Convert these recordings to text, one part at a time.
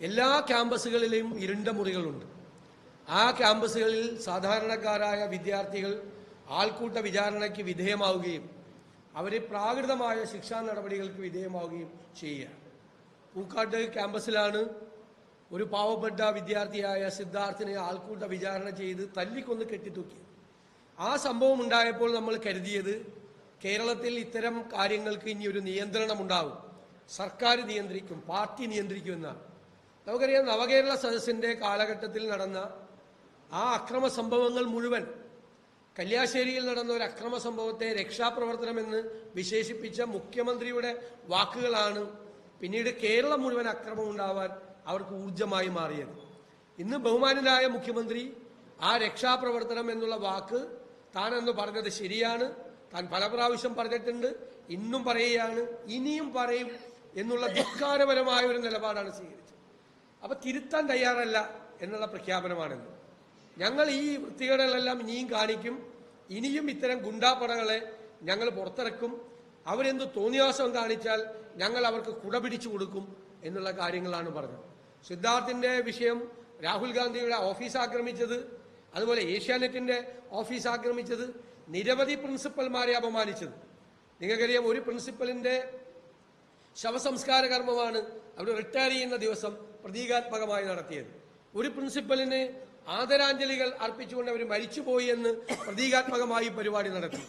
എല്ലാ ക്യാമ്പസുകളിലെയും ഇരുണ്ട മുറികളുണ്ട്. ആ ക്യാമ്പസുകളിൽ സാധാരണക്കാരായ വിദ്യാർത്ഥികൾ ആൾക്കൂട്ട വിചാരണയ്ക്ക് വിധേയമാവുകയും അവരെ പ്രാകൃതമായ ശിക്ഷാ നടപടികൾക്ക് വിധേയമാവുകയും ചെയ്യുക. പൂക്കാട്ട് ക്യാമ്പസിലാണ് ഒരു പാവപ്പെട്ട വിദ്യാർത്ഥിയായ സിദ്ധാർത്ഥിനെ ആൾക്കൂട്ട വിചാരണ ചെയ്ത് തല്ലിക്കൊന്ന് കെട്ടിത്തൂക്കി ആ സംഭവം ഉണ്ടായപ്പോൾ നമ്മൾ കരുതിയത് കേരളത്തിൽ ഇത്തരം കാര്യങ്ങൾക്ക് ഇനി ഒരു നിയന്ത്രണം ഉണ്ടാവും സർക്കാർ നിയന്ത്രിക്കും പാർട്ടി നിയന്ത്രിക്കും നിയന്ത്രിക്കുമെന്നാണ്. നമുക്കറിയാം നവകേരള സദസ്സിന്റെ കാലഘട്ടത്തിൽ നടന്ന ആ അക്രമ സംഭവങ്ങൾ മുഴുവൻ കല്യാശ്ശേരിയിൽ നടന്ന ഒരു അക്രമ സംഭവത്തെ രക്ഷാപ്രവർത്തനമെന്ന് വിശേഷിപ്പിച്ച മുഖ്യമന്ത്രിയുടെ വാക്കുകളാണ് പിന്നീട് കേരളം മുഴുവൻ അക്രമം ഉണ്ടാവാൻ അവർക്ക് ഊർജമായി മാറിയത്. ഇന്ന് ബഹുമാനനായ മുഖ്യമന്ത്രി ആ രക്ഷാപ്രവർത്തനം എന്നുള്ള വാക്ക് താൻ എന്ന് പറഞ്ഞത് ശരിയാണ്. താൻ പല പ്രാവശ്യം പറഞ്ഞിട്ടുണ്ട് ഇന്നും പറയുകയാണ് ഇനിയും പറയും എന്നുള്ള ധിക്കാരപരമായ ഒരു നിലപാടാണ് സ്വീകരിച്ചത്. അപ്പൊ തിരുത്താൻ തയ്യാറല്ല എന്നുള്ള പ്രഖ്യാപനമാണിത്. ഞങ്ങൾ ഈ വൃത്തികേടുകളെല്ലാം ഇനിയും കാണിക്കും. ഇനിയും ഇത്തരം ഗുണ്ടാപ്പടകളെ ഞങ്ങൾ പുറത്തിറക്കും. അവരെന്ത് തോന്നിയാസം കാണിച്ചാൽ ഞങ്ങൾ അവർക്ക് കുട പിടിച്ചു കൊടുക്കും എന്നുള്ള കാര്യങ്ങളാണ് പറഞ്ഞത്. സിദ്ധാർത്ഥിന്റെ വിഷയം രാഹുൽ ഗാന്ധിയുടെ ഓഫീസ് ആക്രമിച്ചത് അതുപോലെ ഏഷ്യാനെറ്റിന്റെ ഓഫീസ് ആക്രമിച്ചത് നിരവധി പ്രിൻസിപ്പൽമാരെ അപമാനിച്ചത്. നിങ്ങൾക്കറിയാം ഒരു പ്രിൻസിപ്പലിന്റെ ശവസംസ്കാര കർമ്മമാണ്. അവർ റിട്ടയർ ചെയ്യുന്ന ദിവസം പ്രതീകാത്മകമായി നടത്തിയത്. ഒരു പ്രിൻസിപ്പലിന് ആദരാഞ്ജലികൾ അർപ്പിച്ചുകൊണ്ട് അവർ മരിച്ചുപോയി എന്ന് പ്രതീകാത്മകമായി പരിപാടി നടത്തി.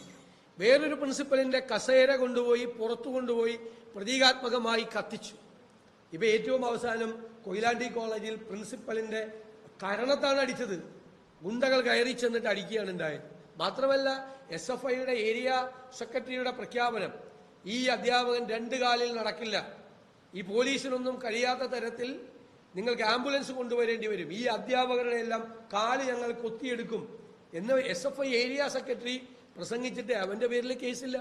വേറൊരു പ്രിൻസിപ്പലിന്റെ കസേര കൊണ്ടുപോയി പുറത്തു കൊണ്ടുപോയി പ്രതീകാത്മകമായി കത്തിച്ചു. ഇപ്പൊ ഏറ്റവും അവസാനം കൊയിലാണ്ടി കോളേജിൽ പ്രിൻസിപ്പലിന്റെ കരണത്താണ് അടിച്ചത്. ഗുണ്ടകൾ കയറി ചെന്നിട്ട് അടിക്കുകയാണ് ഉണ്ടായത്. മാത്രമല്ല എസ് എഫ് ഐയുടെ ഏരിയ സെക്രട്ടറിയുടെ പ്രഖ്യാപനം ഈ അധ്യാപകൻ രണ്ട് കാലിൽ നടക്കില്ല. ഈ പോലീസിനൊന്നും കഴിയാത്ത തരത്തിൽ നിങ്ങൾക്ക് ആംബുലൻസ് കൊണ്ടുവരേണ്ടി വരും. ഈ അധ്യാപകരുടെ എല്ലാം കാൽ ഞങ്ങൾ കൊത്തിയെടുക്കും. എന്ന് S F I area secretary പ്രസംഗിച്ചിട്ട് അവന്റെ പേരിൽ കേസില്ല